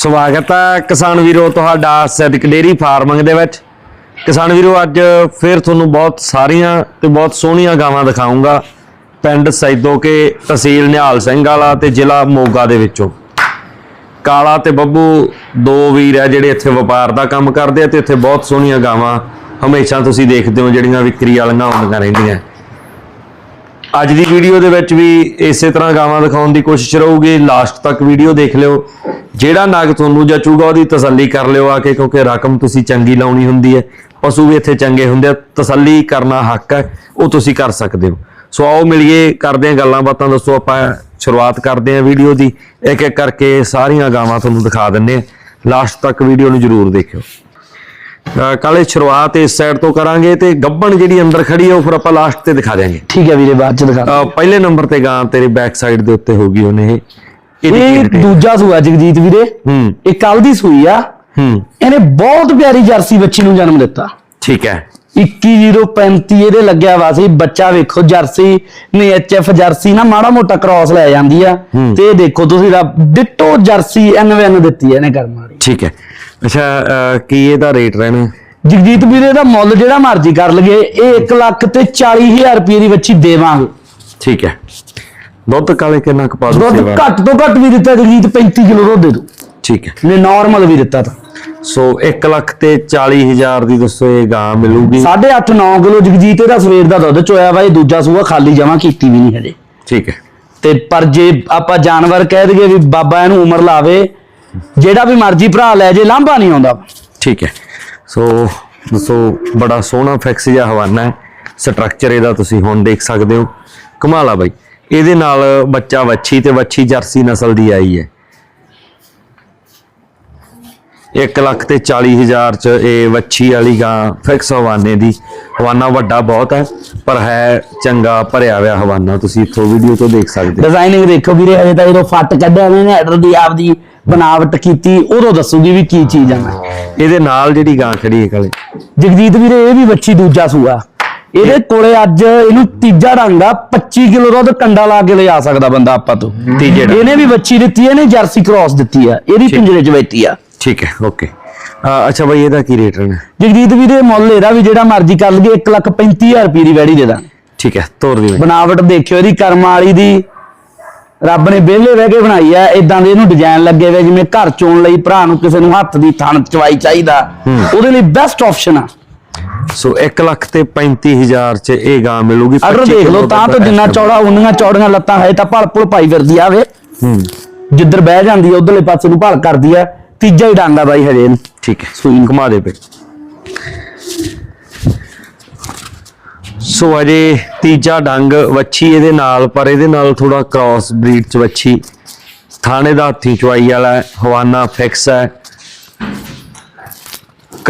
ਸਵਾਗਤ ਹੈ ਕਿਸਾਨ ਵੀਰੋ, ਤੁਹਾਡਾ ਸੈਦਿਕ ਡੇਰੀ ਫਾਰਮਿੰਗ ਦੇ ਵਿੱਚ। ਕਿਸਾਨ ਵੀਰੋ, ਅੱਜ ਫਿਰ ਤੁਹਾਨੂੰ ਬਹੁਤ ਸਾਰੀਆਂ ਤੇ ਬਹੁਤ ਸੋਹਣੀਆਂ ਗਾਵਾਂ ਦਿਖਾਉਂਗਾ ਪਿੰਡ ਸੈਦੋ ਕੇ ਤਹਿਸੀਲ ਨਿਹਾਲ ਸਿੰਘ ਵਾਲਾ ਤੇ ਜ਼ਿਲ੍ਹਾ ਮੋਗਾ ਦੇ ਵਿੱਚੋਂ। ਕਾਲਾ ਤੇ ਬੱਬੂ ਦੋ ਵੀਰ ਆ ਜਿਹੜੇ ਇੱਥੇ ਵਪਾਰ ਦਾ ਕੰਮ ਕਰਦੇ ਆ ਤੇ ਇੱਥੇ ਬਹੁਤ ਸੋਹਣੀਆਂ ਗਾਵਾਂ ਹਮੇਸ਼ਾ ਤੁਸੀਂ ਦੇਖਦੇ ਹੋ ਜਿਹੜੀਆਂ ਵਿਕਰੀ ਵਾਲੀਆਂ ਹੁੰਦੀਆਂ ਰਹਿੰਦੀਆਂ। ਅੱਜ ਦੀ ਵੀਡੀਓ ਦੇ ਵਿੱਚ ਵੀ ਇਸੇ ਤਰ੍ਹਾਂ ਗਾਵਾਂ ਦਿਖਾਉਣ ਦੀ ਕੋਸ਼ਿਸ਼ ਰਹੂਗੀ। ਲਾਸਟ ਤੱਕ ਵੀਡੀਓ ਦੇਖ ਲਿਓ। ਜਿਹੜਾ ਨਗ ਤੁਹਾਨੂੰ ਜਚੂਗਾ, ਉਹਦੀ ਤਸੱਲੀ ਕਰ ਲਿਓ ਆ ਕੇ, ਕਿਉਂਕਿ ਰਕਮ ਤੁਸੀਂ ਚੰਗੀ ਲਾਉਣੀ ਹੁੰਦੀ ਹੈ। ਪਸ਼ੂ ਵੀ ਇੱਥੇ ਚੰਗੇ ਹੁੰਦੇ ਆ। ਤਸੱਲੀ ਕਰਨਾ ਹੱਕ ਹੈ, ਉਹ ਤੁਸੀਂ ਕਰ ਸਕਦੇ ਹੋ। ਸੋ ਆਓ ਮਿਲੀਏ, ਕਰਦੇ ਹਾਂ ਗੱਲਾਂ ਬਾਤਾਂ। ਦੱਸੋ, ਆਪਾਂ ਸ਼ੁਰੂਆਤ ਕਰਦੇ ਹਾਂ ਵੀਡੀਓ ਦੀ। ਇੱਕ ਇੱਕ ਕਰਕੇ ਸਾਰੀਆਂ ਗਾਵਾਂ ਤੁਹਾਨੂੰ ਦਿਖਾ ਦਿੰਨੇ ਆ ਲਾਸਟ ਤੱਕ ਵੀਡੀਓ ਨੂੰ ਜਰੂਰ ਦੇਖਿਓ। ਕਾਲੇ ਸ਼ੁਰੂਆਤ ਇਸ ਸਾਈਡ ਤੋਂ ਕਰਾਂਗੇ ਤੇ ਗੱਬਣ ਜਿਹੜੀ ਅੰਦਰ ਖੜੀ ਹੈ ਉਹ ਫਿਰ ਆਪਾਂ ਲਾਸਟ ਤੇ ਦਿਖਾ ਦਿਆਂਗੇ। ਠੀਕ ਹੈ ਵੀਰੇ ਬਾਅਦ ਚ ਦਿਖਾ ਪਹਿਲੇ ਨੰਬਰ ਤੇ ਗਾਂ ਤੇਰੇ ਬੈਕ ਸਾਈਡ ਦੇ ਉੱਤੇ ਹੋਗੀ ਉਹਨੇ ਇਹ? ਦੂਜਾ ਸੂਆ ਜਗਜੀਤ ਵੀਰੇ। ਹੂੰ। ਇਹ ਕੱਲ ਦੀ ਸੂਈ ਆ। ਹੂੰ। ਇਹਨੇ ਬਹੁਤ ਪਿਆਰੀ ਜਰਸੀ ਬੱਚੀ ਨੂੰ ਜਨਮ ਦਿੱਤਾ। ਠੀਕ ਹੈ। 21035 ਇਹਦੇ ਲੱਗਿਆ ਵਾ ਸੀ। ਬੱਚਾ ਵੇਖੋ ਜਰਸੀ ਨਹੀਂ ਐਚਐਫ ਜਰਸੀ ਨਾ ਮਾੜਾ ਮੋਟਾ ਕ੍ਰਾਸ ਲੈ ਜਾਂਦੀ ਆ। ਤੇ ਇਹ ਦੇਖੋ ਤੁਸੀਂ ਦਾ ਡਿੱਟੋ ਜਰਸੀ ਐਨਵਨ ਦਿੱਤੀ ਇਹਨੇ ਕਰਮ ਵਾਲੀ ਠੀਕ ਹੈ। ਅੱਛਾ ਅਹ ਕੀ ਇਹਦਾ ਰੇਟ ਰਹਿਣਾ? ਜਗਜੀਤ ਵੀਰੇ ਦਾ ਮੁੱਲ ਜਿਹੜਾ ਮਰਜ਼ੀ ਕਰ ਲਗੇ ਇਹ 1 ਲੱਖ ਤੇ 40000 ਰੁਪਏ ਦੀ ਬੱਚੀ ਦੇਵਾਂਗੇ। ਠੀਕ ਹੈ। ਦੁੱਧ ਕਾਲੇ ਕਿੰਨਾ ਕੁ ਪਾ ਦੂ ਦੁੱਧ ਘੱਟ ਤੋਂ ਘੱਟ ਵੀ ਦਿੱਤਾ ਜਗਜੀਤ 35 ਕਿਲੋ ਦੁੱਧ ਦੇ ਦੋ ਠੀਕ ਹੈ। ਨੇ ਨਾਰਮਲ ਵੀ ਦਿੱਤਾ ਤਾਂ। ਸੋ 1 ਲੱਖ ਤੇ 40 ਹਜ਼ਾਰ ਦੀ ਦੱਸੋ ਇਹ ਗਾਂ ਮਿਲੂਗੀ। 8.5 9 ਕਿਲੋ ਜਗਜੀਤ ਇਹਦਾ ਸਵੇਰ ਦਾ ਦੁੱਧ ਚੋਇਆ ਵਾ ਇਹ ਦੂਜਾ ਸੂਆ ਖਾਲੀ ਜਮਾ ਕੀਤੀ ਵੀ ਨਹੀਂ ਹਜੇ। ਠੀਕ ਹੈ। ਤੇ ਪਰ ਜੇ ਆਪਾਂ ਜਾਨਵਰ ਕਹਿ ਦਈਏ ਵੀ ਬਾਬਾ ਇਹਨੂੰ ਉਮਰ ਲਾਵੇ ਜਿਹੜਾ ਵੀ ਮਰਜ਼ੀ ਭਰਾ ਲੈ ਜੇ, ਲਾਂਭਾ ਨਹੀਂ ਆਉਂਦਾ। ਠੀਕ ਹੈ। ਸੋ, ਦੱਸੋ, ਬੜਾ ਸੋਹਣਾ ਫਿਕਸ ਜਿਹਾ ਹਵਾਨਾ ਹੈ। ਸਟਰਕਚਰ ਇਹਦਾ ਤੁਸੀਂ ਹੁਣ ਦੇਖ ਸਕਦੇ ਹੋ। ਕਮਾਲਾ ਬਾਈ। ਇਹਦੇ ਨਾਲ ਬੱਚਾ ਵੱਛੀ ਤੇ ਵੱਛੀ ਜਰਸੀ ਨਸਲ ਦੀ ਆਈ ਹੈ। 1 ਲੱਖ ਤੇ 40 ਹਜ਼ਾਰ ਚ ਇਹ ਵੱਛੀ ਵਾਲੀ ਗਾਂ ਫਿਕਸ ਹਵਾਨੇ ਦੀ। ਹਵਾਨਾ ਵੱਡਾ ਬਹੁਤ ਹੈ ਪਰ ਹੈ ਚੰਗਾ ਭਰਿਆ ਹੋਇਆ ਹਵਾਨਾ। ਤੁਸੀਂ ਇੱਥੋਂ ਵੀਡੀਓ ਤੋਂ ਦੇਖ ਸਕਦੇ ਹੋ। ਡਿਜ਼ਾਈਨਿੰਗ ਦੇਖੋ ਵੀਰੇ ਹਜੇ ਤਾਂ ਜਦੋਂ ਫੱਟ ਕੱਢਿਆ ਇਹਨੇ ਹੈਡਰ ਦੀ ਆਪਦੀ ਬਣਾਵਟ ਕੀਤੀ ਉਦੋਂ ਦੱਸੂਗੀ ਵੀ ਕੀ ਚੀਜ਼ ਆ। ਮੈਂ ਇਹਦੇ ਨਾਲ ਜਿਹੜੀ ਗਾਂ ਖੜੀ ਹੈ ਕਾਲੇ। ਜਗਜੀਤ ਵੀਰੇ ਇਹ ਵੀ ਬੱਚੀ ਦੂਜਾ ਸੂਆ। ਇਹਦੇ ਕੋਲੇ ਅੱਜ ਇਹਨੂੰ ਤੀਜਾ ਰੰਗ ਆ 25 ਕਿਲੋ ਦੁੱਧ ਕੰਡਾ ਲਾ ਕੇ ਲਿਜਾ ਸਕਦਾ ਬੰਦਾ ਆਪਾਂ ਤੋਂ। ਤੀਜੇ। ਇਹਨੇ ਵੀ ਬੱਚੀ ਦਿੱਤੀ ਇਹਨੇ ਜਰਸੀ ਕ੍ਰਾਸ ਦਿੱਤੀ ਆ ਇਹਦੀ ਪਿੰਜਰੇ 'ਚ ਬੈਠੀ ਆ। ਠੀਕ ਹੈ ਓਕੇ ਅੱਛਾ ਬਾਈ ਇਹਦਾ ਕੀ ਰੇਟ ਰਹਿਣਾ? ਜਗਜੀਤ ਵੀਰੇ ਮੁੱਲ ਇਹਦਾ ਵੀ ਜਿਹੜਾ ਮਰਜ਼ੀ ਕਰ ਲਈਏ 1 ਲੱਖ 35000 ਰੁਪਏ ਦੀ ਵੈੜੀ ਦੇ ਦਾਂ ਠੀਕ ਹੈ ਤੋਰ ਦੀ ਬਣਾਵਟ ਦੇਖਿਓ ਇਹਦੀ ਕਰਮ ਵਾਲੀ ਦੀ। ਰੱਬ ਨੇ ਵਿਹਲੇ ਬਹਿ ਕੇ ਬਣਾਈ ਆ ਇਦਾਂ ਦੇ ਇਹਨੂੰ ਡਿਜ਼ਾਈਨ ਲੱਗੇ ਹੋਏ ਜਿਵੇਂ ਘਰ ਚੋਣ ਲਈ ਭਰਾ ਨੂੰ ਕਿਸੇ ਨੂੰ ਹੱਥ ਦੀ ਥਣ ਚਵਾਈ ਚਾਹੀਦਾ। ਉਹਦੇ ਲਈ ਬੈਸਟ ਆਪਸ਼ਨ ਆ। ਸੋ 1 ਲੱਖ ਤੇ 35000 ਚ ਇਹ ਗਾਂ ਮਿਲੂਗੀ ਅਗਰ 25 ਦੇਖ ਲਓ ਤਾਂ ਤਾਂ ਜਿੰਨਾ। ਚੌੜਾ ਉਨੀਆਂ ਚੌੜੀਆਂ ਲੱਤਾਂ ਹੈ ਤਾਂ ਭਲ ਭੁਲ ਪਾਈ ਫਿਰਦੀ ਆਵੇ ਹੂੰ। ਜਿੱਧਰ ਬਹਿ ਜਾਂਦੀ ਆ ਉਧਰਲੇ ਪਾਸੇ ਨੂੰ ਭਲ ਕਰਦੀ ਆ। ਤੀਜਾ ਹੀ ਡਾਂਗਾ ਬਾਈ ਹਜੇ ਠੀਕ ਹੈ ਸੂਈ। ਘੁਮਾ ਦੇ ਪੇ ਸੋ ਅਜੇ ਤੀਜਾ ਡੰਗ ਵੱਛੀ ਇਹਦੇ ਨਾਲ ਪਰ ਇਹਦੇ ਨਾਲ ਥੋੜਾ ਕ੍ਰਾਸ ਬਰੀਡ ਚ ਵੱਛੀ। ਥਾਣੇ ਦਾ ਹੱਥੀ ਚਵਾਈ ਵਾਲਾ ਹਵਾਨਾ ਫਿਕਸ ਹੈ।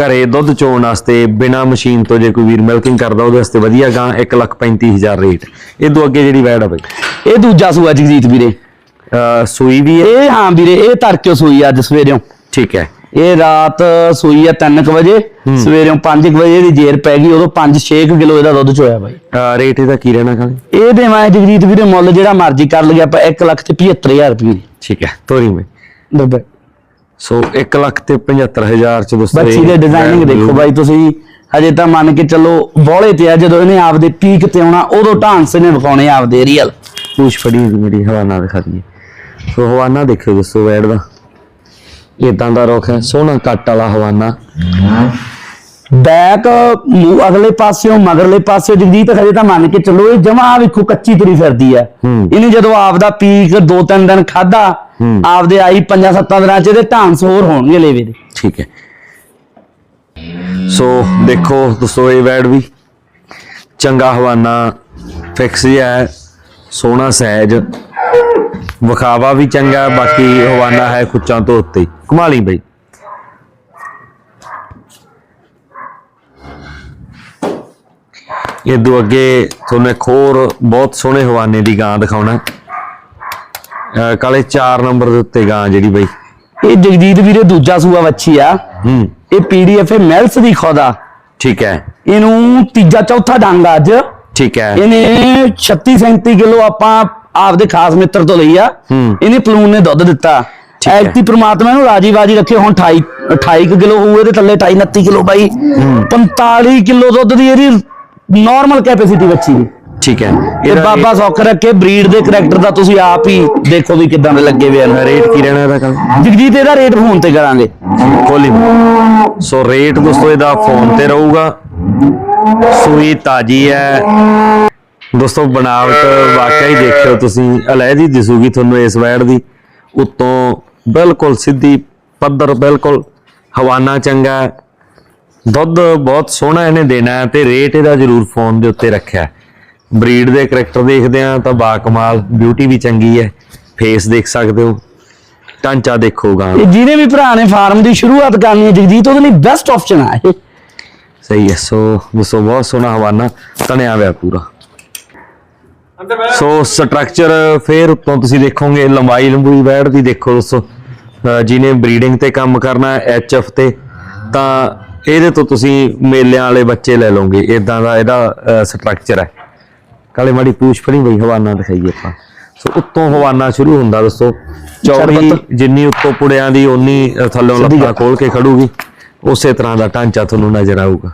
ਘਰੇ ਦੁੱਧ ਚੋਣ ਵਾਸਤੇ ਬਿਨਾ ਮਸ਼ੀਨ ਤੋਂ ਜੇ ਕੋਈ ਵੀਰ ਮਿਲਕਿੰਗ ਕਰਦਾ ਉਹਦੇ ਵਾਸਤੇ ਵਧੀਆ ਗਾਂ 135000 ਰੇਟ। ਇਹ ਤੋਂ ਅੱਗੇ ਜਿਹੜੀ ਵੈੜ ਆ ਬਈ। ਇਹ ਦੂਜਾ ਸੂਆ ਜਗਜੀਤ ਵੀਰੇ। ਸੂਈ ਵੀ ਇਹ ਹਾਂ ਵੀਰੇ ਇਹ ਤੜਕੇ ਸੂਈ ਆ ਅੱਜ ਸਵੇਰੇੋਂ ਠੀਕ ਹੈ। ਇਹ ਰਾਤ ਸੂਈ ਆ 3:00 ਵਜੇ ਸਵੇਰੇੋਂ 5:00 ਵਜੇ ਇਹਦੀ ਜੇਰ ਪੈ ਗਈ ਉਦੋਂ 5-6 ਕਿਲੋ ਇਹਦਾ ਦੁੱਧ ਚੋਇਆ ਬਾਈ। ਰੇਟ ਇਹਦਾ ਕੀ ਰਹਿਣਾ ਕਾਲੇ ਇਹ ਦੇਵਾਂ ਜਗਜੀਤ ਵੀਰੇ ਮੁੱਲ ਜਿਹੜਾ ਮਰਜ਼ੀ ਕਰ ਲਈਏ ਆਪਾਂ 1 ਲੱਖ ਤੇ 75000 ਰੁਪਏ ਠੀਕ ਹੈ ਤੋਰੀ ਬਈ ਦੱਬੇ। ਸੋ 1 ਲੱਖ ਤੇ 75000 ਚ ਦੋਸਤੋ ਬੱਚੀ ਦੇ ਡਿਜ਼ਾਈਨਿੰਗ ਦੇਖੋ ਬਾਈ ਤੁਸੀਂ ਹਜੇ ਤਾਂ ਮੰਨ ਕੇ ਚੱਲੋ ਬੋਲੇ ਤੇ ਆ ਜਦੋਂ ਇਹਨੇ ਆਪਦੇ ਪੀਕ ਤੇ ਆਉਣਾ ਉਦੋਂ ਢਾਂਸ ਨੇ ਵਿਖਾਉਣੇ ਆਪਦੇ ਰੀਅਲ ਪੂਛ ਫੜੀ ਮੇਰੀ ਹਵਾਨਾ ਦਿਖਾ ਦਈਏ। ਸੋ ਹਵਾਨਾ ਦੇਖਿਓ ਦੋਸਤੋ ਵੈੜ ਦਾ। ਇਦਾਂ ਦਾ ਰੁੱਖ ਹੈ ਸੋਹਣਾ ਕੱਟ ਵਾਲਾ ਹਵਾਨਾ। ਬੈਕ ਅਗਲੇ ਪਾਸਿਓਂ ਮਗਰਲੇ ਪਾਸਿਓਂ ਜਗਦੀਤ ਹਜੇ ਤਾਂ ਮੰਨ ਕੇ ਚੱਲੋ ਇਹ ਜਮਾ ਵੇਖੋ ਕੱਚੀ ਤੁਰੀ ਫਿਰਦੀ ਆ ਹੂੰ। ਇਹਨੇ ਜਦੋਂ ਆਪਦਾ ਪੀਕ ਦੋ ਤਿੰਨ ਦਿਨ ਖਾਦਾ ਹੂੰ। ਆਪਦੇ ਆਈ ਪੰਜਾਂ ਸੱਤਾਂ ਦਿਨਾਂ ਚ ਇਹਦੇ ਢਾਂਸ ਹੋਰ ਹੋਣਗੇ ਲੇਵੇ ਦੇ। ਠੀਕ ਹੈ। ਸੋ ਦੇਖੋ ਦੋਸਤੋ ਇਹ ਵੈੜ ਵੀ ਚੰਗਾ ਹਵਾਨਾ ਫਿਕਸ ਜਿਹਾ ਹੈ ਸੋਹਣਾ ਸਹਿਜ। ਵਿਖਾਵਾ ਵੀ ਚੰਗਾ ਬਾਕੀ ਹਵਾਨਾ ਹੈ ਕੁੱਚਾਂ ਤੋਂ ਉੱਤੇ। ਕਮਾਲੀ ਬਈ। ਇਹ ਦੋ ਅੱਗੇ ਤੁਹਾਨੂੰ ਇੱਕ ਹੋਰ ਬਹੁਤ ਸੋਹਣੇ ਹਵਾਨੇ ਦੀ ਗਾਂ ਦਿਖਾਉਣਾ। ਕਾਲੇ 4 ਨੰਬਰ ਦੇ ਉੱਤੇ ਗਾਂ ਜਿਹੜੀ ਬਈ। ਇਹ ਜਗਦੀਤ ਵੀਰੇ ਦੂਜਾ ਸੂਆ ਵੱਛੀ ਆ। ਹੂੰ। ਇਹ ਪੀਡੀਐਫ ਮੈਲਸ ਦੀ ਖੋਦਾ ਠੀਕ ਹੈ। ਇਹਨੂੰ ਤੀਜਾ ਚੌਥਾ ਡੰਗ ਅੱਜ। ਠੀਕ ਹੈ। ਇਹਨੇ 36 37 ਕਿਲੋ ਆਪਾਂ ਆਪਦੇ ਖਾਸ ਮਿੱਤਰ ਤੋਂ ਲਈ ਆ। ਇਹਨੇ ਪਲੂਨ ਨੇ ਦੁੱਧ ਦਿੱਤਾ। ਐਕਟੀ ਪ੍ਰਮਾਤਮਾ ਨੂੰ ਰਾਜੀ ਬਾਜੀ ਰੱਖੇ। ਹੁਣ 28 28 ਕਿਲੋ ਹੋਊ ਇਹਦੇ ਥੱਲੇ 28 29 ਕਿਲੋ ਬਾਈ। 45 ਕਿਲੋ ਦੁੱਧ ਦੀ ਇਹਦੀ ਨਾਰਮਲ ਕੈਪੈਸਿਟੀ ਬੱਚੀ ਦੀ। ਠੀਕ ਹੈ। ਤੇ ਇਹਦਾ ਬਾਬਾ ਸੌਖ ਰੱਖੇ ਬਰੀਡ ਦੇ ਕਰੈਕਟਰ ਦਾ ਤੁਸੀਂ ਆਪ ਹੀ ਦੇਖੋ ਵੀ ਕਿਦਾਂ ਦੇ ਲੱਗੇ ਹੋਏ ਆ। ਰੇਟ ਕੀ ਰਹਿਣਾ ਇਹਦਾ ਕੱਲ ਜਗਜੀਤ ਇਹਦਾ ਰੇਟ ਫੋਨ ਤੇ ਕਰਾਂਗੇ। ਖੋਲੀ। ਸੋ ਰੇਟ ਦੋਸਤੋ ਇਹਦਾ ਫੋਨ ਤੇ ਰਹੂਗਾ। ਸੂਈ ਤਾਜੀ ਹੈ। ਦੋਸਤੋ ਬਣਾਵਟ ਵਾਕਈ ਦੇਖਿਓ ਤੁਸੀਂ ਅਲੈਦੀ ਦਿਸੂਗੀ ਤੁਹਾਨੂੰ ਇਸ ਵੈੜ ਦੀ। ਉਤੋਂ ਬਿਲਕੁਲ ਸਿੱਧੀ ਪੱਧਰ ਬਿਲਕੁਲ ਹਵਾਨਾ ਚੰਗਾ ਹੈ। ਦੁੱਧ ਬਹੁਤ ਸੋਹਣਾ ਇਹਨੇ ਦੇਣਾ ਹੈ ਤੇ ਰੇਟ ਇਹਦਾ ਜ਼ਰੂਰ ਫੋਨ ਦੇ ਉੱਤੇ ਰੱਖਿਆ ਬਰੀਡ ਦੇ ਕਰੈਕਟਰ ਦੇਖਦੇ ਆ ਤਾਂ ਬਾ ਕਮਾਲ ਬਿਊਟੀ ਵੀ ਚੰਗੀ ਹੈ। ਫੇਸ ਦੇਖ ਸਕਦੇ ਹੋ। ਢਾਂਚਾ ਦੇਖੋਗਾ ਇਹ ਜਿਹਨੇ ਵੀ ਭਰਾ ਨੇ ਫਾਰਮ ਦੀ ਸ਼ੁਰੂਆਤ ਕਰਨੀ ਹੈ ਜਗਜੀਤ ਉਹਦੇ ਲਈ ਬੈਸਟ ਆਪਸ਼ਨ ਆ ਇਹ। ਸਹੀ ਹੈ ਸੋ ਦੋਸਤੋ ਬਹੁਤ ਸੋਹਣਾ ਹਵਾਨਾ ਤਣਿਆ ਹੋਇਆ ਪੂਰਾ। ਸੋ ਸਟਰਕਚਰ ਫੇਰ ਉੱਤੋਂ ਤੁਸੀਂ ਦੇਖੋਗੇ ਲੰਬਾਈ ਲੰਬੂਈ ਬੈੜ ਦੀ ਦੇਖੋ ਦੋਸਤੋ ਜਿਹਨੇ ਬਰੀਡਿੰਗ ਤੇ ਕੰਮ ਕਰਨਾ ਐਚਐਫ ਤੇ ਤਾਂ ਇਹਦੇ ਤੋਂ ਤੁਸੀਂ ਮੇਲਿਆਂ ਵਾਲੇ ਬੱਚੇ ਲੈ ਲਓਗੇ ਇਦਾਂ ਦਾ ਇਹਦਾ ਸਟਰਕਚਰ ਹੈ ਕਾਲੇ ਮਾੜੀ ਪੂਛ ਫੜੀ ਬਈ ਹਵਾਨਾ ਦਿਖਾਈਏ ਆਪਾਂ ਸੋ ਉੱਤੋਂ ਹਵਾਨਾ ਸ਼ੁਰੂ ਹੁੰਦਾ ਦੋਸਤੋ ਚੌੜੀ। ਜਿੰਨੀ ਉੱਤੋਂ ਪੁੜਿਆਂ ਦੀ ਓਨੀ ਥੱਲੋਂ ਲੱਤਾਂ। ਖੋਲ ਕੇ ਖੜੂਗੀ ਉਸੇ ਤਰ੍ਹਾਂ ਦਾ ਢਾਂਚਾ ਤੁਹਾਨੂੰ ਨਜ਼ਰ ਆਊਗਾ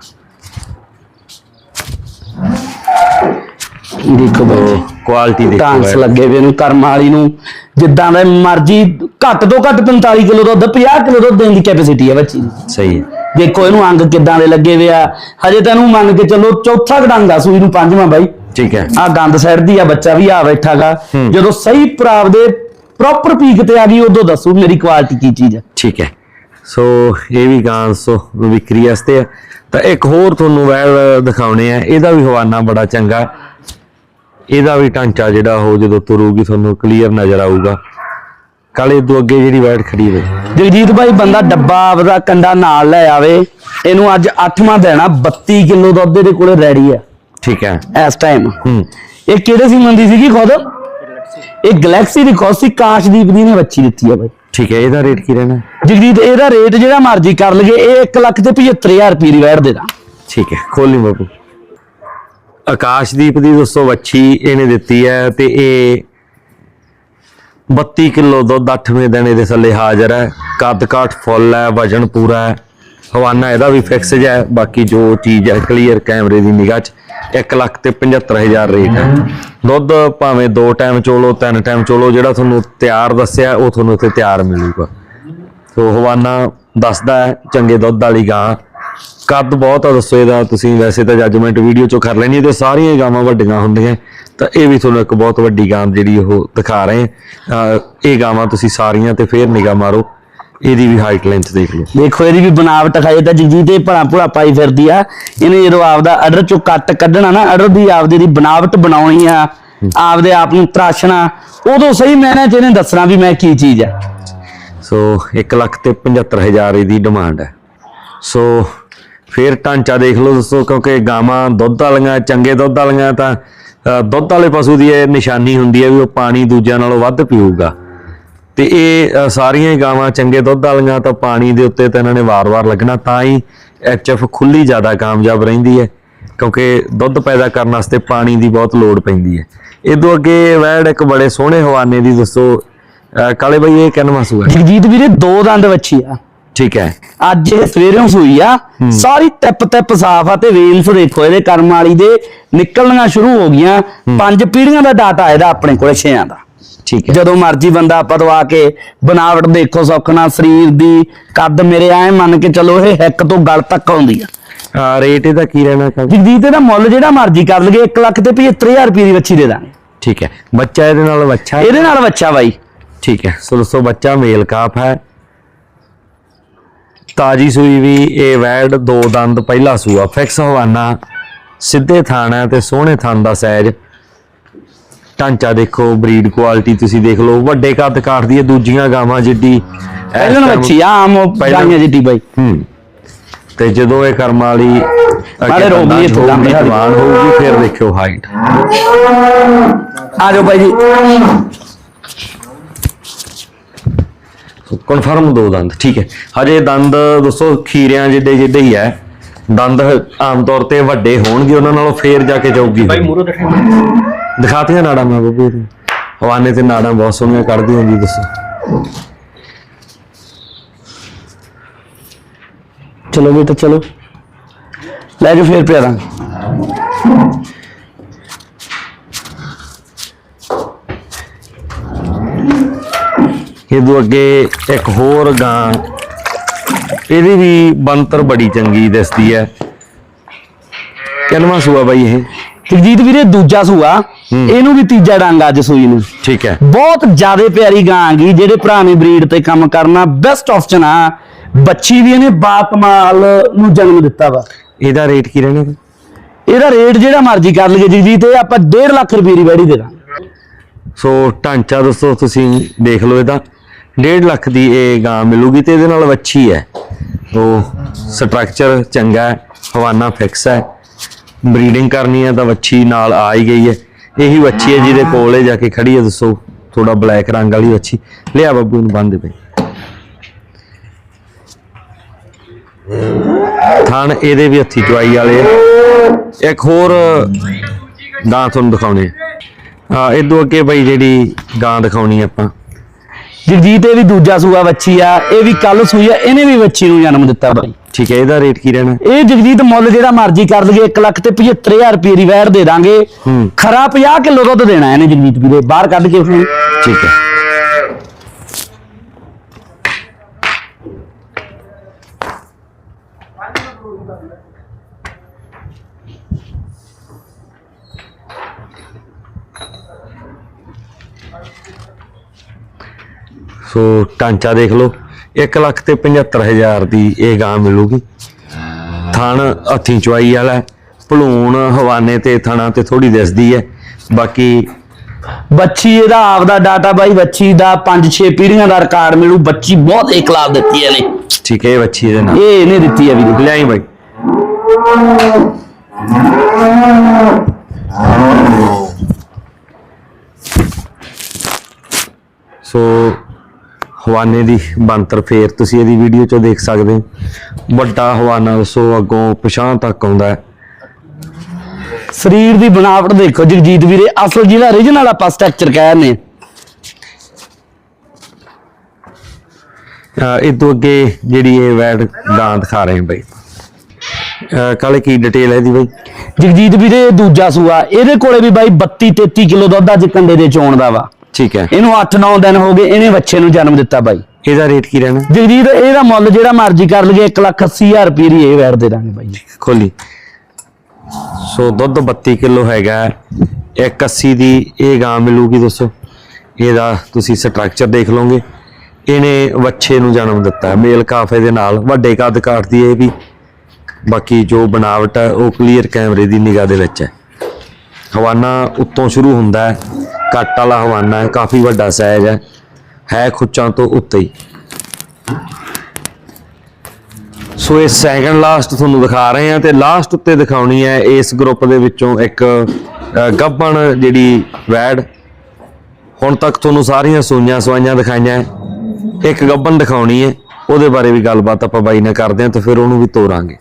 ਦੇਖੋ ਬਾਈ ਕੁਆਲਿਟੀ ਦੇਖੋ ਟਾਂਸ। ਲੱਗੇ ਵੇ ਨੂੰ ਕਰਮ ਵਾਲੀ ਨੂੰ। ਜਿੱਦਾਂ ਦਾ ਮਰਜ਼ੀ ਘੱਟ ਤੋਂ ਘੱਟ 45 ਕਿਲੋ ਦੁੱਧ 50 ਕਿਲੋ ਦੁੱਧ ਦੇਣ ਦੀ ਕੈਪੈਸਿਟੀ ਹੈ ਬੱਚੀ ਦੀ। ਸਹੀ ਹੈ। ਦੇਖੋ ਇਹਨੂੰ ਅੰਗ ਕਿੱਦਾਂ ਦੇ ਲੱਗੇ ਵੇ ਆ। ਹਜੇ ਤੈਨੂੰ ਮੰਨ ਕੇ ਚੱਲੋ ਚੌਥਾ ਗਡੰਗ ਆ ਸੂਈ ਨੂੰ ਪੰਜਵਾਂ ਬਾਈ। ਠੀਕ ਹੈ। ਆ ਗੰਦ ਸੜਦੀ ਆ ਬੱਚਾ ਵੀ ਆ ਬੈਠਾਗਾ। ਜਦੋਂ ਸਹੀ ਪ੍ਰਾਪ ਦੇ ਪ੍ਰੋਪਰ ਪੀਕ ਤੇ ਆ ਗਈ ਉਦੋਂ ਦੱਸੂ ਮੇਰੀ ਕੁਆਲਿਟੀ ਕੀ ਚੀਜ਼ ਆ। ਠੀਕ ਹੈ। ਸੋ ਇਹ ਵੀ ਗਾਂ ਸੋ ਵਿਕਰੀ ਵਾਸਤੇ ਹੈ ਤਾਂ ਇੱਕ ਹੋਰ ਤੁਹਾਨੂੰ ਵੈਲ ਦਿਖਾਉਣੇ ਆ। ਇਹਦਾ ਵੀ ਹਵਾਨਾ ਬੜਾ ਚੰਗਾ। ਹੈ। ਇਹਦਾ ਵੀ ਢਾਂਚਾ ਜਿਹੜਾ ਉਹ ਜਦੋਂ ਤੁਰੂਗੀ ਤੁਹਾਨੂੰ ਕਲੀਅਰ ਨਜ਼ਰ ਆਊਗਾ। ਕਾਲੇ ਤੋਂ ਅੱਗੇ ਜਿਹੜੀ ਵੈਟ ਖੜੀ ਹੋਵੇ। ਜਗਜੀਤ ਭਾਈ ਬੰਦਾ ਡੱਬਾ ਆਪਦਾ ਕੰਡਾ ਨਾਲ ਲੈ ਆਵੇ ਇਹਨੂੰ ਅੱਜ 8ਵਾਂ ਦੇਣਾ 32 ਕਿਲੋ ਦੁੱਧ ਇਹਦੇ ਕੋਲੇ ਰੈਡੀ ਆ। ਠੀਕ ਹੈ। ਇਸ ਟਾਈਮ ਹੂੰ। ਇਹ ਕਿਹੜੇ ਸੀ ਮੰਦੀ ਸੀਗੀ ਖੁਦ? ਇਹ ਗੈਲੈਕਸੀ ਦੀ ਖੁਦ ਸੀ ਕਾਸ਼ਦੀਪ ਦੀ ਨੇ ਬੱਚੀ ਦਿੱਤੀ ਆ ਬਾਈ। ਠੀਕ ਹੈ ਇਹਦਾ ਰੇਟ ਕੀ ਰਹਿਣਾ? ਜਗਜੀਤ ਇਹਦਾ ਰੇਟ ਜਿਹੜਾ ਮਰਜ਼ੀ ਕਰ ਲਗੇ ਇਹ 1 ਲੱਖ ਤੇ 75000 ਰੁਪਏ ਦੀ ਵੈਟ ਦੇ ਦਾਂ। ਠੀਕ ਹੈ ਖੋਲੀ ਬਾਬੂ ਆਕਾਸ਼ਦੀਪ ਦੀ ਦੋਸਤੋ ਵੱਛੀ ਇਹਨੇ ਦਿੱਤੀ ਹੈ ਤੇ ਇਹ 32 ਕਿਲੋ ਦੁੱਧ 8ਵੇਂ ਦਿਨ ਇਹਦੇ ਥੱਲੇ ਹਾਜ਼ਰ ਹੈ। ਕੱਦ ਕਾਠ ਫੁੱਲ ਹੈ, ਵਜਨ ਪੂਰਾ ਹੈ। ਹਵਾਨਾ ਇਹਦਾ ਵੀ ਫਿਕਸ ਹੈ। ਬਾਕੀ ਜੋ ਚੀਜ਼ ਹੈ ਕਲੀਅਰ ਕੈਮਰੇ ਦੀ ਨਿਗਾਹ 'ਚ 1 ਲੱਖ ਤੇ 75000 ਰੇਟ ਹੈ। ਦੁੱਧ ਭਾਵੇਂ ਦੋ ਟਾਈਮ ਚੋਲੋ, ਤਿੰਨ ਟਾਈਮ ਚੋਲੋ, ਜਿਹੜਾ ਤੁਹਾਨੂੰ ਤਿਆਰ ਦੱਸਿਆ, ਉਹ ਤੁਹਾਨੂੰ ਇੱਥੇ ਤਿਆਰ ਮਿਲੂਗਾ। ਸੋ ਹਵਾਨਾ ਦੱਸਦਾ ਹੈ, ਚੰਗੇ ਦੁੱਧ ਵਾਲੀ ਗਾਂ ਕੱਦ ਬਹੁਤ ਆ ਦੱਸੋ ਇਹਦਾ ਤੁਸੀਂ ਵੈਸੇ ਤਾਂ ਜੱਜਮੈਂਟ ਵੀਡੀਓ ਚੋਂ ਕਰ ਲੈਣੀ ਤੇ ਸਾਰੀਆਂ ਹੀ ਗਾਵਾਂ ਵੱਡੀਆਂ ਹੁੰਦੀਆਂ। ਤਾਂ ਇਹ ਵੀ ਤੁਹਾਨੂੰ ਇੱਕ ਬਹੁਤ ਵੱਡੀ ਗਾਂ ਜਿਹੜੀ ਉਹ ਦਿਖਾ ਰਹੇ ਆ। ਇਹ ਗਾਵਾਂ ਤੁਸੀਂ ਸਾਰੀਆਂ ਤੇ ਫੇਰ ਨਿਗਾਹ ਮਾਰੋ। ਇਹਦੀ ਵੀ ਹਾਈਟ ਲੈਂਥ ਦੇਖ ਲਓ। ਦੇਖੋ ਇਹਦੀ ਵੀ ਬਣਾਵਟ ਖਾਏ ਤਾਂ ਜਗਜੀਤ ਇਹ ਭਲਾ ਭੁਲਾ ਪਾਈ ਫਿਰਦੀ ਆ। ਇਹਨੇ ਜਦੋਂ ਆਪਦਾ ਅਡਰ ਚੋਂ ਕੱਟ ਕੱਢਣਾ ਨਾ ਅਡਰ ਦੀ ਆਪਦੀ ਦੀ ਬਣਾਵਟ ਬਣਾਉਣੀ ਆ ਆਪਦੇ ਆਪ ਨੂੰ ਤਰਾਸ਼ਣਾ ਉਦੋਂ ਸਹੀ ਮੈਨੇ ਚ ਇਹਨੇ ਦੱਸਣਾ ਵੀ ਮੈਂ ਕੀ ਚੀਜ਼ ਆ। ਸੋ 1 ਲੱਖ ਤੇ 75000 ਇਹਦੀ ਡਿਮਾਂਡ ਹੈ ਸੋ ਫਿਰ ਢਾਂਚਾ ਦੇਖ ਲਓ ਦੋਸਤੋ ਕਿਉਂਕਿ ਗਾਵਾਂ ਦੁੱਧ ਵਾਲੀਆਂ, ਚੰਗੇ ਦੁੱਧ ਵਾਲੀਆਂ ਤਾਂ ਦੁੱਧ ਵਾਲੇ ਪਸ਼ੂ ਦੀ ਇਹ ਨਿਸ਼ਾਨੀ ਹੁੰਦੀ ਹੈ ਵੀ ਉਹ ਪਾਣੀ ਦੂਜਿਆਂ ਨਾਲੋਂ ਵੱਧ ਪੀਊਗਾ। ਤੇ ਇਹ ਸਾਰੀਆਂ ਹੀ ਗਾਵਾਂ ਚੰਗੇ ਦੁੱਧ ਵਾਲੀਆਂ ਤਾਂ ਪਾਣੀ ਦੇ ਉੱਤੇ ਤਾਂ ਇਹਨਾਂ ਨੇ ਵਾਰ-ਵਾਰ ਲੱਗਣਾ, ਤਾਂ ਹੀ ਐਚਐਫ ਖੁੱਲੀ ਜ਼ਿਆਦਾ ਕਾਮਯਾਬ ਰਹਿੰਦੀ ਹੈ, ਕਿਉਂਕਿ ਦੁੱਧ ਪੈਦਾ ਕਰਨ ਵਾਸਤੇ ਪਾਣੀ ਦੀ ਬਹੁਤ ਲੋੜ ਪੈਂਦੀ ਹੈ। ਇਦੋਂ ਅੱਗੇ ਵੈੜ ਇੱਕ ਬੜੇ ਸੋਹਣੇ ਹਵਾਨੇ ਦੀ ਦੱਸੋ ਕਾਲੇ ਬਾਈ, ਇਹ ਕਿੰਨਵਾਂ ਸੂਆ ਹੈ? ਜਗਜੀਤ ਵੀਰੇ, ਦੋ ਦੰਦ ਵੱਛੀ ਆ। ਠੀਕ ਹੈ। ਅੱਜ ਇਹ ਸਵੇਰੇੋਂ ਸੂਈ ਆ। ਸਾਰੀ ਟਿਪ ਟਿਪ ਸਾਫ਼ ਆ ਤੇ ਵੇਲਸ ਦੇਖੋ ਇਹਦੇ ਕਰਮ ਵਾਲੀ ਦੇ ਨਿਕਲਣੀਆਂ ਸ਼ੁਰੂ ਹੋ ਗਈਆਂ। ਪੰਜ ਪੀੜ੍ਹੀਆਂ ਦਾ ਡਾਟਾ ਇਹਦਾ ਆਪਣੇ ਕੋਲੇ ਛੇਆਂ ਦਾ। ਠੀਕ ਹੈ। ਜਦੋਂ ਮਰਜ਼ੀ ਬੰਦਾ ਪਦਵਾ ਕੇ ਬਣਾਵਟ ਦੇਖੋ ਸੁੱਖਣਾ ਸਰੀਰ ਦੀ ਕੱਦ ਮੇਰੇ ਐ ਮੰਨ ਕੇ ਚੱਲੋ ਇਹ ਹਿੱਕ ਤੋਂ ਗਲ ਤੱਕ ਆਉਂਦੀ ਆ। ਆ ਰੇਟ ਇਹਦਾ ਕੀ ਰਹਿਣਾ ਕਾ ਜਗਦੀਤ ਇਹਦਾ ਮੁੱਲ ਜਿਹੜਾ ਮਰਜ਼ੀ ਕਰ ਲਗੇ 1 ਲੱਖ ਤੇ 75000 ਰੁਪਏ ਦੀ ਵੱਛੀ ਦੇ ਦਾਂਗੇ। ਠੀਕ ਹੈ। ਬੱਚਾ ਇਹਦੇ ਨਾਲ ਬੱਚਾ ਹੈ? ਇਹਦੇ ਨਾਲ ਬੱਚਾ ਬਾਈ। ਠੀਕ ਹੈ। ਸੋ ਦੋਸਤੋ ਬੱਚਾ ਮੇਲ ਕਾਫ ਹੈ। ਤਾਜੀ ਸੂਈ ਵੀ ਇਹ ਵੈਡ ਦੋ ਦੰਦ ਪਹਿਲਾ ਸੂਆ। ਫਿਕਸ ਹਵਾਨਾ ਸਿੱਧੇ ਥਾਣ ਤੇ ਸੋਹਣੇ ਥਣ ਦਾ ਸਾਈਜ਼ ਢਾਂਚਾ ਦੇਖੋ ਬਰੀਡ ਕੁਆਲਿਟੀ ਤੁਸੀਂ ਦੇਖ ਲਓ। ਵੱਡੇ ਕੱਦ ਕਾਠਦੀ ਹੈ ਦੂਜੀਆਂ ਗਾਵਾਂ ਜਿੱਡੀ। ਪਹਿਲਾਂ ਆ ਆਮ ਗਾਈਆਂ ਜਿੱਡੀ ਬਾਈ। ਹੂੰ। ਤੇ ਜਦੋਂ ਇਹ ਕਰਮ ਵਾਲੀ ਇੱਥੋਂ ਹੋਊਗੀ ਲੰਘ ਜਵਾਨ ਹੋਊਗੀ ਫਿਰ ਦੇਖਿਓ ਹਾਈਟ ਆ ਜਾਓ ਬਾਈ ਜੀ। ਕਨਫਰਮ ਦੋ ਦੰਦ ਠੀਕ ਹੈ। ਹਜੇ ਦੰਦ ਦੋਸਤੋ ਖੀਰਿਆਂ ਜਿੱਡੇ ਜਿੱਡੇ ਹੀ ਹੈ। ਦੰਦ ਆਮ ਤੌਰ ਤੇ ਵੱਡੇ ਹੋਣਗੇ ਉਹਨਾਂ ਨਾਲੋਂ ਫੇਰ ਜਾ ਕੇ ਜਾਊਗੀ। ਬਾਈ ਮੂਰੋ ਦਿਖਾ ਦਿਖਾਤੀਆਂ ਨਾੜਾਂ ਮੈਂ ਬੱਬੂ ਹਵਾਨੇ ਤੇ ਨਾੜਾਂ ਬਹੁਤ ਸੋਹਣੀਆਂ ਕੱਢਦੀਆਂ ਜੀ ਦੱਸੋ। ਚਲੋ ਬੇਟਾ ਚਲੋ। ਲੈ ਕੇ ਫੇਰ ਪਿਆਰਾਂ ਇਹਦੋਂ ਅੱਗੇ ਇੱਕ ਹੋਰ ਗਾਂ ਇਹਦੀ ਵੀ ਬੰਤਰ ਬੜੀ ਚੰਗੀ ਦਿਸਦੀ ਹੈ। ਕਿੰਨਵਾਂ ਸੂਆ ਬਾਈ ਇਹ? ਜਗਜੀਤ ਵੀਰੇ ਦੂਜਾ ਸੂਆ। ਇਹਨੂੰ ਵੀ ਤੀਜਾ ਡੰਗ ਅੱਜ ਸੂਈ ਨੂੰ। ਠੀਕ ਹੈ। ਬਹੁਤ ਜ਼ਿਆਦਾ ਪਿਆਰੀ ਗਾਂ ਹੈਗੀ ਜਿਹੜੇ ਭਰਾ ਨੇ ਬਰੀਡ ਤੇ ਕੰਮ ਕਰਨਾ ਬੈਸਟ ਆਪਸ਼ਨ ਆ। ਬੱਚੀ ਵੀ ਇਹਨੇ ਬਾਤਮਾਲ ਨੂੰ ਜਨਮ ਦਿੱਤਾ ਵਾ। ਇਹਦਾ ਰੇਟ ਕੀ ਰਹਿਣਾ ਇਹਦਾ ਰੇਟ ਜਿਹੜਾ ਮਰਜ਼ੀ ਕਰ ਲਈਏ ਜਗਜੀਤ ਇਹ ਆਪਾਂ 1.5 ਲੱਖ ਰੁਪਏ ਦੀ ਵੈੜੀ ਦੇ ਦਾਂਗੇ ਸੋ ਢਾਂਚਾ ਦੋਸਤੋ ਤੁਸੀਂ ਦੇਖ ਲਓ ਇਹਦਾ। 1.5 ਲੱਖ ਦੀ ਇਹ ਗਾਂ ਮਿਲੂਗੀ ਤੇ ਇਹਦੇ ਨਾਲ ਵੱਛੀ ਹੈ। ਉਹ ਸਟਰਕਚਰ ਚੰਗਾ ਹੈ, ਹਵਾਨਾ ਫਿਕਸ ਹੈ। ਬਰੀਡਿੰਗ ਕਰਨੀ ਹੈ ਤਾਂ ਵੱਛੀ ਨਾਲ ਆ ਹੀ ਗਈ ਹੈ। ਇਹੀ ਵੱਛੀ ਹੈ ਜਿਹਦੇ ਕੋਲ ਜਾ ਕੇ ਖੜੀ ਹੈ, ਦੱਸੋ ਥੋੜਾ ਬਲੈਕ ਰੰਗ ਵਾਲੀ ਵੱਛੀ। ਲਿਆ ਬੱਬੂ ਨੂੰ ਬੰਨ ਦੇ ਬਈ। ਥਣ ਇਹਦੇ ਵੀ ਹੱਥੀ ਚੁਆਈ ਵਾਲੇ ਆ। ਇੱਕ ਹੋਰ ਗਾਂ ਤੁਹਾਨੂੰ ਦਿਖਾਉਣੇ ਆ ਆ ਇਦੋਂ ਅੱਗੇ ਬਈ ਜਿਹੜੀ ਗਾਂ ਦਿਖਾਉਣੀ ਆਪਾਂ। ਜਗਜੀਤ ਇਹ ਵੀ ਦੂਜਾ ਸੂਆ ਬੱਚੀ ਆ ਇਹ ਵੀ ਕੱਲ ਸੂਈ ਆ ਇਹਨੇ ਵੀ ਬੱਚੀ ਨੂੰ ਜਨਮ ਦਿੱਤਾ ਬਾਈ। ਠੀਕ ਹੈ ਇਹਦਾ ਰੇਟ ਕੀ ਰਹਿਣਾ? ਇਹ ਜਗਜੀਤ ਮੁੱਲ ਜਿਹੜਾ ਮਰਜ਼ੀ ਕਰ ਲਈਏ 1 ਲੱਖ ਤੇ 75000 ਰੁਪਏ ਦੀ ਵੈਰ ਦੇ ਦਾਂਗੇ। ਖਰਾ 50 ਕਿਲੋ ਦੁੱਧ ਦੇਣਾ ਇਹਨੇ ਜਗਜੀਤ ਵੀਰੇ ਬਾਹਰ ਕੱਢ ਕੇ ਠੀਕ ਹੈ। ਸੋ ਟਾਂਚਾ ਦੇਖ ਲਓ 1 ਲੱਖ ਤੇ 75000 ਦੀ ਇਹ ਗਾਂ ਮਿਲੂਗੀ। ਥਣ ਹੱਥੀਂ ਚੁਆਈ ਵਾਲਾ। ਭਲੂਣ ਹਵਾਨੇ ਤੇ ਥਣਾ ਤੇ ਥੋੜੀ ਦਿਸਦੀ ਹੈ। ਬਾਕੀ ਬੱਚੀ ਇਹਦਾ ਆਪਦਾ ਡਾਟਾ ਬਾਈ ਬੱਚੀ ਦਾ 5-6 ਪੀੜ੍ਹੀਆਂ ਦਾ ਰਿਕਾਰਡ ਮਿਲੂ। ਬੱਚੀ ਬਹੁਤ ਇਕਲਾਬ ਦਿੱਤੀ ਇਹਨੇ। ਠੀਕ ਹੈ ਇਹ ਵੱਛੀ ਦੇ ਨਾਲ। ਇਹ ਇਹਨੇ ਦਿੱਤੀ ਹੈ ਵੀਰੇ। ਲਿਆਈ ਬਾਈ। ਸੋ ਹਵਾਨੇ ਦੀ ਬੰਤਰ ਫੇਰ ਤੁਸੀਂ ਇਹਦੀ ਵੀਡੀਓ ਚੋਂ ਦੇਖ ਸਕਦੇ ਹੋ। ਵੱਡਾ ਹਵਾਨਾ ਦੱਸੋ ਅੱਗੋਂ ਪਛਾਣ ਤੱਕ ਆਉਂਦਾ ਹੈ। ਸਰੀਰ ਦੀ ਬਣਾਵਟ ਦੇਖੋ ਜਗਜੀਤ ਵੀਰੇ ਅਸਲ ਜਿਹੜਾ origignal ਆਪਾਂ ਸਟਰਕਚਰ ਕਹਿੰਦੇ ਅਹ ਇਹ ਤੋਂ ਅੱਗੇ ਜਿਹੜੀ ਇਹ ਵੈਡ ਗਾਂ ਦਿਖਾ ਰਹੇ ਬਾਈ। ਕਾਲੇ ਕੀ ਡਿਟੇਲ ਹੈ ਇਹਦੀ ਬਾਈ? ਜਗਜੀਤ ਵੀਰੇ ਦੂਜਾ ਸੂਆ। ਇਹਦੇ ਕੋਲੇ ਵੀ ਬਾਈ 32 33 ਕਿਲੋ ਦੁੱਧ ਅੱਜ ਕੰਡੇ ਦੇ ਚੋਣ ਦਾ ਵਾ। ਠੀਕ ਹੈ। ਇਹਨੂੰ 8-9 ਦਿਨ ਹੋ ਗਏ ਇਹਨੇ ਬੱਚੇ ਨੂੰ ਜਨਮ ਦਿੱਤਾ ਬਾਈ। ਇਹਦਾ ਰੇਟ ਕੀ ਰਹਿਣਾ? ਜਗਜੀਤ ਇਹਦਾ ਮੁੱਲ ਜਿਹੜਾ ਮਰਜ਼ੀ ਕਰ ਲਈਏ 1,80,000 ਰੁਪਏ ਦੀ ਇਹ ਵੈਰ ਦੇ ਦਾਂਗੇ ਬਾਈ ਖੋਲੀ। ਸੋ ਦੁੱਧ 32 ਕਿਲੋ ਹੈਗਾ 180 ਦੀ ਇਹ ਗਾਂ ਮਿਲੂਗੀ ਦੋਸਤੋ। ਇਹਦਾ ਤੁਸੀਂ ਸਟਰਕਚਰ ਦੇਖ ਲਓਗੇ। ਇਹਨੇ ਵੱਛੇ ਨੂੰ ਜਨਮ ਦਿੱਤਾ ਮੇਲ ਕਾਫੇ ਦੇ ਨਾਲ। ਵੱਡੇ ਕੱਦ ਕਾਠਦੀ ਇਹ ਵੀ। ਬਾਕੀ ਜੋ ਬਣਾਵਟ ਹੈ ਉਹ ਕਲੀਅਰ ਕੈਮਰੇ ਦੀ ਨਿਗਾਹ ਦੇ ਵਿੱਚ ਹੈ। ਹਵਾਨਾ ਉੱਤੋਂ ਸ਼ੁਰੂ ਹੁੰਦਾ ਹੈ। ਕੱਟ ਵਾਲਾ ਹਵਾਨਾ ਹੈ, ਕਾਫੀ ਵੱਡਾ ਸਾਈਜ਼ ਹੈ। ਹੈ ਖੁੱਚਾਂ ਤੋਂ ਉੱਤੇ ਹੀ। ਸੋ ਇਹ ਸੈਕੰਡ ਲਾਸਟ ਤੁਹਾਨੂੰ ਦਿਖਾ ਰਹੇ ਹਾਂ ਤੇ ਲਾਸਟ ਉੱਤੇ ਦਿਖਾਉਣੀ ਹੈ ਇਸ ਗਰੁੱਪ ਦੇ ਵਿੱਚੋਂ ਇੱਕ ਗੱਬਣ ਜਿਹੜੀ ਵੈਡ ਹੁਣ ਤੱਕ ਤੁਹਾਨੂੰ ਸਾਰੀਆਂ ਸੂਈਆਂ ਸਵਾਈਆਂ ਦਿਖਾਈਆਂ ਹੈ। ਇੱਕ ਗੱਬਣ ਦਿਖਾਉਣੀ ਹੈ, ਉਹਦੇ ਬਾਰੇ ਵੀ ਗੱਲਬਾਤ ਆਪਾਂ ਬਾਈ ਨਾਲ ਕਰਦੇ ਹਾਂ ਤੇ ਫਿਰ ਉਹਨੂੰ ਵੀ ਤੋਰਾਂਗੇ।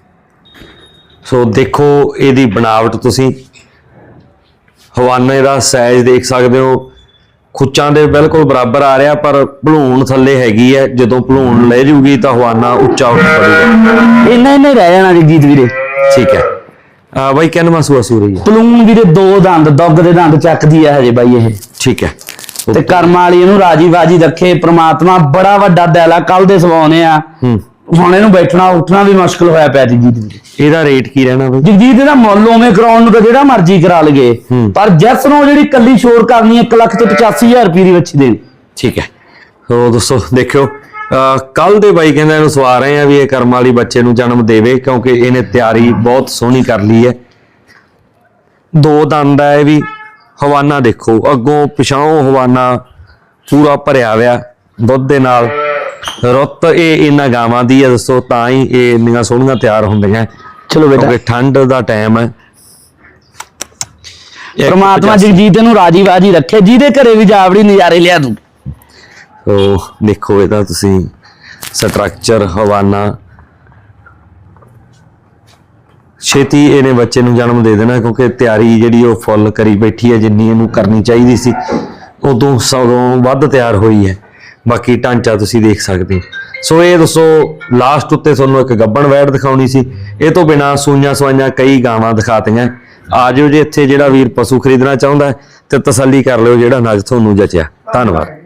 ਸੋ ਦੇਖੋ ਇਹਦੀ ਬਣਾਵਟ ਤੁਸੀਂ। ਹਵਾਨੇ ਦਾ ਸਾਈਜ਼ ਦੇਖ ਸਕਦੇ ਹੋ। ਖੁੱਚਾਂ ਦੇ ਬਿਲਕੁਲ ਬਰਾਬਰ ਆ ਰਿਹਾ ਪਰ ਭਲੂਣ ਥੱਲੇ ਹੈਗੀ ਹੈ। ਜਦੋਂ ਭਲੂਣ ਲੈ ਜੂਗੀ ਤਾਂ ਹਵਾਨਾ ਉੱਚਾ ਉੱਠ ਪੜੂਗਾ। ਇੰਨਾ ਇੰਨਾ ਹੀ ਰਹਿ ਜਾਣਾ ਜਗਜੀਤ ਵੀਰੇ। ਠੀਕ ਹੈ। ਆ ਬਾਈ ਕਿੰਨਵਾਂ ਸੂਆ ਸੂ ਰਹੀ ਹੈ? ਪਲੂਨ ਵੀਰੇ ਦੋ ਦੰਦ ਦੁੱਗ ਦੇ ਦੰਦ ਚੱਕਦੀ ਆ ਹਜੇ ਬਾਈ ਇਹ। ਠੀਕ ਹੈ। ਤੇ ਕਰਮ ਵਾਲੀ ਇਹਨੂੰ ਰਾਜੀ ਬਾਜੀ ਰੱਖੇ। ਪ੍ਰਮਾਤਮਾ ਬੜਾ ਵੱਡਾ ਦਿਲ ਆ ਕੱਲ ਦੇ ਸਵਾਉਨੇ ਆ। ਹੂੰ। ਹੁਣ ਇਹਨੂੰ ਬੈਠਣਾ ਉੱਠਣਾ ਵੀ ਮੁਸ਼ਕਲ ਹੋਇਆ ਪਿਆ ਜਗਜੀਤ ਵੀਰੇ ਇਹਦਾ ਰੇਟ ਕੀ ਰਹਿਣਾ ਬਾਈ? ਜਗਜੀਤ ਇਹਦਾ ਮੁੱਲ ਉਵੇਂ ਕਰਾਉਣ ਨੂੰ ਤਾਂ ਜਿਹੜਾ ਮਰਜ਼ੀ ਕਰਾ ਲਗੇ ਹੂੰ। ਪਰ ਜੈਸ ਨੂੰ ਜਿਹੜੀ ਕੱਲੀ ਸ਼ੋਰ ਕਰਨੀ 1 ਲੱਖ ਤੇ 85000 ਰੁਪਏ ਦੀ ਵੱਛੀ ਦੇਣੀ। ਠੀਕ ਹੈ। ਸੋ ਦੋਸਤੋ ਦੇਖਿਓ ਕੱਲ ਦੇ ਬਾਈ ਕਹਿੰਦਾ ਇਹਨੂੰ ਸਵਾ ਰਹੇ ਆ ਵੀ ਇਹ ਕਰਮ ਵਾਲੀ ਬੱਚੇ ਨੂੰ ਜਨਮ ਦੇਵੇ ਕਿਉਂਕਿ ਇਹਨੇ ਤਿਆਰੀ ਬਹੁਤ ਸੋਹਣੀ ਕਰ ਲਈ ਹੈ। ਦੋ ਦੰਦ ਹੈ ਇਹ ਵੀ ਹਵਾਨਾ ਦੇਖੋ ਅੱਗੋਂ ਪਿਛਾਂੋਂ ਹਵਾਨਾ ਪੂਰਾ ਭਰਿਆ ਹੋਇਆ ਦੁੱਧ ਦੇ ਨਾਲ। ਰੁੱਤ ਇਹ ਇਹਨਾਂ ਗਾਵਾਂ ਦੀ ਹੈ ਦੋਸਤੋ ਤਾਂ ਹੀ ਇਹ ਇੰਨੀਆਂ ਸੋਹਣੀਆਂ ਤਿਆਰ ਹੁੰਦੀਆਂ। ਚਲੋ ਬੇਟਾ। ਕਿਉਂਕਿ ਠੰਡ ਦਾ ਟਾਈਮ ਹੈ। ਇੱਕ ਪ੍ਰਮਾਤਮਾ। ਜਗਜੀਤ ਇਹਨੂੰ ਰਾਜੀ ਬਾਜੀ ਰੱਖੇ ਜਿਹਦੇ ਘਰੇ ਵੀ ਜਾਵੜੀ ਨਜ਼ਾਰੇ ਲਿਆ ਦੂ ਸੋ ਦੇਖੋ ਇਹਦਾ ਤੁਸੀਂ ਸਟਰਕਚਰ ਹਵਾਨਾ। ਛੇਤੀ ਇਹਨੇ ਬੱਚੇ ਨੂੰ ਜਨਮ ਦੇ ਦੇਣਾ ਕਿਉਂਕਿ ਤਿਆਰੀ ਜਿਹੜੀ ਉਹ ਫੁੱਲ ਕਰੀ ਬੈਠੀ ਹੈ ਜਿੰਨੀ ਇਹਨੂੰ ਕਰਨੀ ਚਾਹੀਦੀ ਸੀ ਉਦੋਂ ਸਗੋਂ ਵੱਧ ਤਿਆਰ ਹੋਈ ਹੈ। ਬਾਕੀ ਢਾਂਚਾ ਤੁਸੀਂ ਦੇਖ ਸਕਦੇ ਹੋ। ਸੋ ਇਹ ਦੱਸੋ ਲਾਸਟ ਉੱਤੇ ਤੁਹਾਨੂੰ ਇੱਕ ਗੱਬਣ ਵੈੜ ਦਿਖਾਉਣੀ ਸੀ। ਇਹ ਤੋਂ ਬਿਨਾ ਸੂਈਆਂ ਸਵਾਈਆਂ ਕਈ ਗਾਵਾਂ ਦਿਖਾਤੀਆਂ। ਆ ਜਿਓ ਜੇ ਇੱਥੇ ਜਿਹੜਾ ਵੀਰ ਪਸ਼ੂ ਖਰੀਦਣਾ ਚਾਹੁੰਦਾ ਹੈ, ਤੇ ਤਸੱਲੀ ਕਰ ਲਿਓ ਜਿਹੜਾ ਨਗ ਤੁਹਾਨੂੰ ਜਚਿਆ। ਧੰਨਵਾਦ।